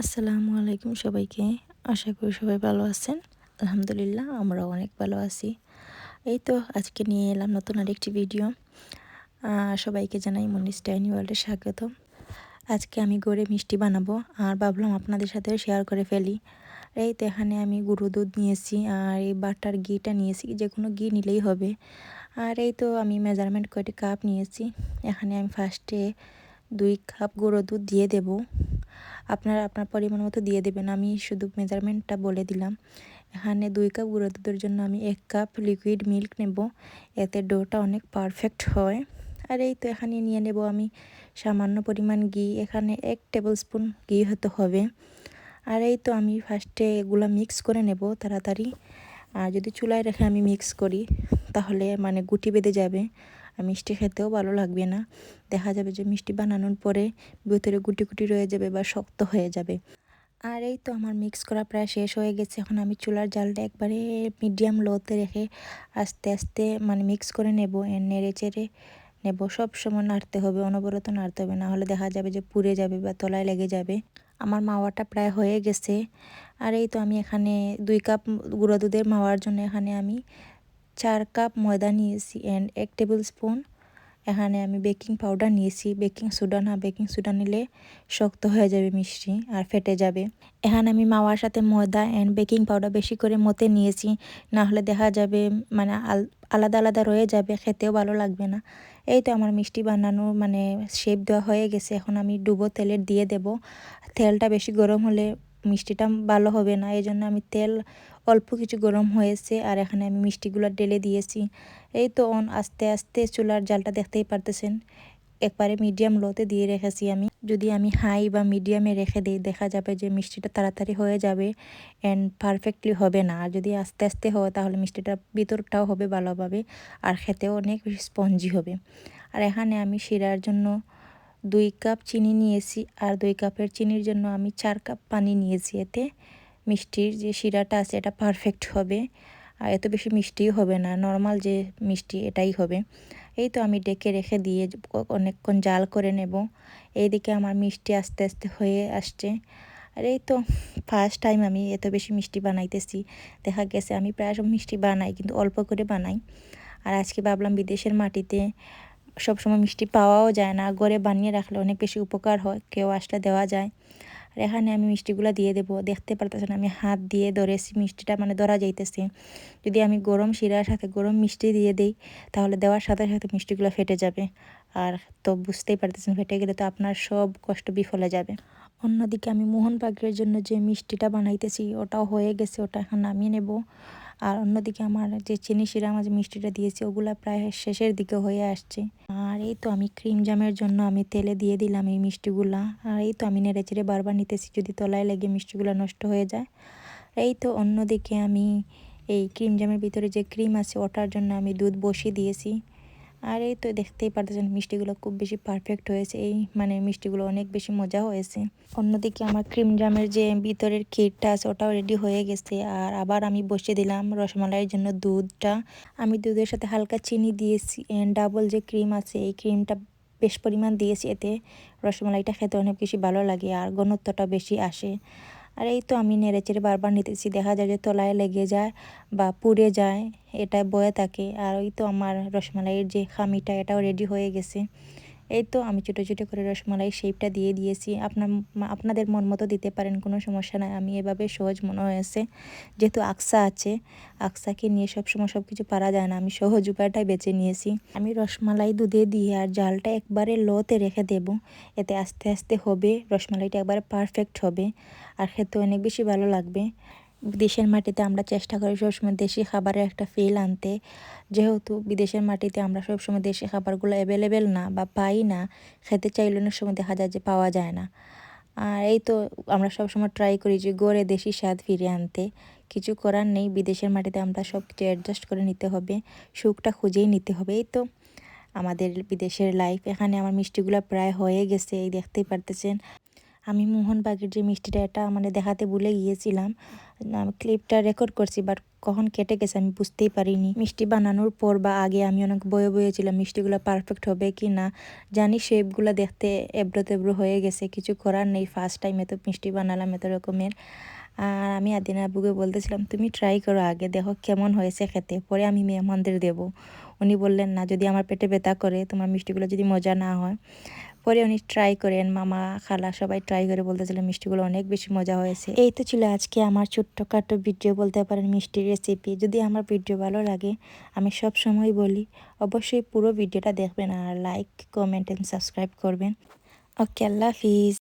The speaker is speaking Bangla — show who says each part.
Speaker 1: আসসালামু আলাইকুম সবাইকে। আশা করি সবাই ভালো আছেন। আলহামদুলিল্লাহ আমরা অনেক ভালো আছি। এই তো আজকে নিয়ে এলাম নতুন আরেকটি ভিডিও। সবাইকে জানাই মনিস ডাইনি ওয়ার্ল্ডে স্বাগত আজকে আমি গড়ে মিষ্টি বানাবো, আর ভাবলাম আপনাদের সাথে শেয়ার করে ফেলি। এই তো এখানে আমি গুঁড়ো দুধ নিয়েছি, আর এই বাটার ঘিটা নিয়েছি, যে কোনো ঘি নিলেই হবে। আর এই তো আমি মেজারমেন্ট কয়টি কাপ নিয়েছি। এখানে আমি ফার্স্টে দুই কাপ গুঁড়ো দুধ দিয়ে দেব। আপনারা আপনার পরিমাণ মতো দিয়ে দেবেন। আমি শুধু মেজারমেন্টটা বলে দিলাম। এখানে দুই কাপ গুঁড়ো দুধের জন্য আমি এক কাপ লিকুইড মিল্ক নেব। এতে ডোটা অনেক পারফেক্ট হয়। আর এই তো এখানে নিয়ে নেব আমি সামান্য পরিমাণ ঘি। এখানে এক টেবিল স্পুন ঘি হতে হবে। আর এই তো আমি ফার্স্টে এগুলো মিক্স করে নেব তাড়াতাড়ি। আর যদি চুলায় রেখে আমি মিক্স করি, তাহলে মানে গুটি বেঁধে যাবে। আর মিষ্টি খেতেও ভালো লাগবে না। দেখা যাবে যে মিষ্টি বানানোর পরে ভিতরে গুটি গুটি রয়ে যাবে বা শক্ত হয়ে যাবে। আর এই তো আমার মিক্স করা প্রায় শেষ হয়ে গেছে। এখন আমি চুলার জালটা একবারে মিডিয়াম লোতে রেখে আস্তে আস্তে মানে মিক্স করে নেব। নেড়ে চেড়ে নেব। সব সময় নাড়তে হবে, অনবরত নাড়তে হবে। না হলে দেখা যাবে যে পুড়ে যাবে বা তলায় লেগে যাবে। আমার মাওয়াটা প্রায় হয়ে গেছে। আর এই তো আমি এখানে দুই কাপ গুঁড়ো দুধের মাওয়ার জন্য এখানে আমি চার কাপ ময়দা নিয়েছি অ্যান্ড এক টেবিল স্পুন এখানে আমি বেকিং পাউডার নিয়েছি। বেকিং সোডা না বেকিং সোডা নিলে শক্ত হয়ে যাবে মিষ্টি আর ফেটে যাবে। এখানে আমি মাওয়ার সাথে ময়দা অ্যান্ড বেকিং পাউডার বেশি করে মতে নিয়েছি। না হলে দেখা যাবে মানে আলাদা আলাদা রয়ে যাবে, খেতেও ভালো লাগবে না। এই তো আমার মিষ্টি বানানো মানে শেপ দেওয়া হয়ে গেছে। এখন আমি ডুবো তেলের দিয়ে দেব। তেলটা বেশি গরম হলে মিষ্টিটা ভালো হবে না এই জন্য আমি তেল অল্প কিছু গরম হয়েছে আর এখানে আমি মিষ্টিগুলো ঢেলে দিয়েছি। এই তো অন, আস্তে আস্তে চুলার জালটা দেখতেই পারতেছেন, একবারে মিডিয়াম লোতে দিয়ে রেখেছি আমি। যদি আমি হাই বা মিডিয়ামে রেখে দিই, দেখা যাবে যে মিষ্টিটা তাড়াতাড়ি হয়ে যাবে অ্যান্ড পারফেক্টলি হবে না। আর যদি আস্তে আস্তে হয়, তাহলে মিষ্টিটা ভিতরটাও হবে ভালোভাবে, আর খেতেও অনেক স্পঞ্জি হবে। আর এখানে আমি শিরার জন্য দুই কাপ চিনি নিয়েছি আর দুই কাপের চিনির জন্য আমি চার কাপ পানি নিয়েছি এতে। মিষ্টির যে শিরাটা আছে, এটা পারফেক্ট হবে। আর এত বেশি মিষ্টিও হবে না নর্মাল যে মিষ্টি এটাই হবে। এই তো আমি ডেকে রেখে দিয়ে অনেকক্ষণ জাল করে নেব। এইদিকে আমার মিষ্টি আস্তে আস্তে হয়ে আসছে। আর এই তো ফার্স্ট টাইম আমি এত বেশি মিষ্টি বানাইতেছি। দেখা গেছে আমি প্রায় সব মিষ্টি বানাই, কিন্তু অল্প করে বানাই। আর আজকে ভাবলাম বিদেশের মাটিতে সবসময় মিষ্টি পাওয়াও যায় না। ঘরে বানিয়ে রাখলে অনেক বেশি উপকার হয়, কেউ আসলে দেওয়া যায়। আর এখানে আমি মিষ্টিগুলো দিয়ে দেবো। দেখতে পারতেছেন আমি হাত দিয়ে ধরেছি, মিষ্টিটা মানে ধরা যাইতেছে। যদি আমি গরম শিরার সাথে গরম মিষ্টি দিয়ে দিই, তাহলে দেওয়ার সাথে সাথে মিষ্টিগুলো ফেটে যাবে। আর তো বুঝতেই পারতেছেন, ফেটে গেলে তো আপনার সব কষ্ট বিফলে যাবে। অন্যদিকে আমি মোহন পাখির জন্য যে মিষ্টিটা বানাইতেছি, ওটাও হয়ে গেছে, ওটা এখন নামিয়ে নেব। আর অন্যদিকে আমার যে চিনি সিরাম আজ মিষ্টিটা দিয়েছি, ওগুলো প্রায় শেষের দিকে হয়ে আসছে। আর এই তো আমি ক্রিম জামের জন্য আমি তেলে দিয়ে দিলাম এই মিষ্টিগুলো। আর এই তো আমি নেড়ে চেড়ে বারবার নিতেছি যদি তলায় লেগে মিষ্টিগুলো নষ্ট হয়ে যায়। এই তো অন্যদিকে আমি এই ক্রিম জামের ভিতরে যে ক্রিম আছে, ওটার জন্য আমি দুধ বসিয়ে দিয়েছি। আর এই তো দেখতেই পারতেছেন, মিষ্টিগুলো খুব বেশি পারফেক্ট হয়েছে। এই মানে মিষ্টিগুলো অনেক বেশি মজা হয়েছে। অন্যদিকে আমার ক্রিম জামের যে ভিতরের ক্ষীরটা আছে, ওটাও রেডি হয়ে গেছে। আর আবার আমি বসিয়ে দিলাম রসমালাইয়ের জন্য দুধটা। আমি দুধের সাথে হালকা চিনি দিয়েছি ডাবল যে ক্রিম আছে, এই ক্রিমটা বেশ পরিমাণ দিয়েছি। এতে রসমালাইটা খেতে অনেক বেশি ভালো লাগে, আর ঘনত্বটা বেশি আসে। আর এই তো আমি নেড়ে চেড়ে বারবার নিতেছি। দেখা যায় যে তলায় লেগে যায় বা পুড়ে যায় এটা বয়ে থাকে। আর ওই তো আমার রসমালাইয়ের যে খামিটা, এটাও রেডি হয়ে গেছে। এই তো আমি ছোটো ছোটো করে রসমালাই শেপটা দিয়ে দিয়েছি। আপনার আপনাদের মন মতো দিতে পারেন, কোনো সমস্যা নাই। আমি এভাবে সহজ মনে হয়েছে। যেহেতু আকসা আছে, আকসাকে নিয়ে সব সময় সব কিছু পারা যায় না, আমি সহজ উপায়টাই বেছে নিয়েছি। আমি রসমালাই দুধে দিয়ে আর জালটা একবারে লোতে রেখে দেব। এতে আস্তে আস্তে হবে, রসমালাইটা একবারে পারফেক্ট হবে। আর খেতে অনেক বেশি ভালো লাগবে। দেশের মাটিতে আমরা চেষ্টা করি সবসময় দেশি খাবারের একটা ফিল আনতে। যেহেতু বিদেশের মাটিতে আমরা সবসময় দেশি খাবারগুলো অ্যাভেলেবেল না বা পাই না, খেতে চাইলে অনেক সময় দেখা যায় যে পাওয়া যায় না। আর এই তো আমরা সবসময় ট্রাই করি যে গড়ে দেশি স্বাদ ফিরে আনতে। কিছু করার নেই, বিদেশের মাটিতে আমরা সব কিছু অ্যাডজাস্ট করে নিতে হবে, সুখটা খুঁজেই নিতে হবে। এই তো আমাদের বিদেশের লাইফ এখানে আমার মিষ্টিগুলো প্রায় হয়ে গেছে, এই দেখতেই পারতেছেন। আমি মোহনবাগের যে মিষ্টিটা, এটা মানে দেখাতে ভুলে গিয়েছিলাম। ক্লিপটা রেকর্ড করছি বাট কখন কেটে গেছে আমি বুঝতেই পারিনি। মিষ্টি বানানোর পর বা আগে আমি অনেক বয়ে বয়ে ছিলাম, মিষ্টিগুলো পারফেক্ট হবে কি না। জানি শেপগুলো দেখতে এবড়ো তেবড়ো হয়ে গেছে, কিছু করার নেই ফার্স্ট টাইম এত মিষ্টি বানালাম, এত রকমের। আর আমি আদিনা আবুকে বলতেছিলাম, তুমি ট্রাই করো আগে, দেখো কেমন হয়েছে খেতে। পরে আমি মেহমানদের দেবো। উনি বললেন, না, যদি আমার পেটে ব্যথা করে, তোমার মিষ্টিগুলো যদি মজা না হয় পরে উনি ট্রাই করেন, মামা, খালা সবাই ট্রাই করে বলতে বলতেছিলেন মিষ্টিগুলো অনেক বেশি মজা হয়েছে। এই তো ছিল আজকে আমার ছোট্টখাটো ভিডিও বলতে পারেন মিষ্টির রেসিপি যদি আমার ভিডিও ভালো লাগে, আমি সব সময় বলি, অবশ্যই পুরো ভিডিওটা দেখবেন আর লাইক কমেন্ট অ্যান্ড সাবস্ক্রাইব করবেন। ওকে আল্লাহ হাফিজ।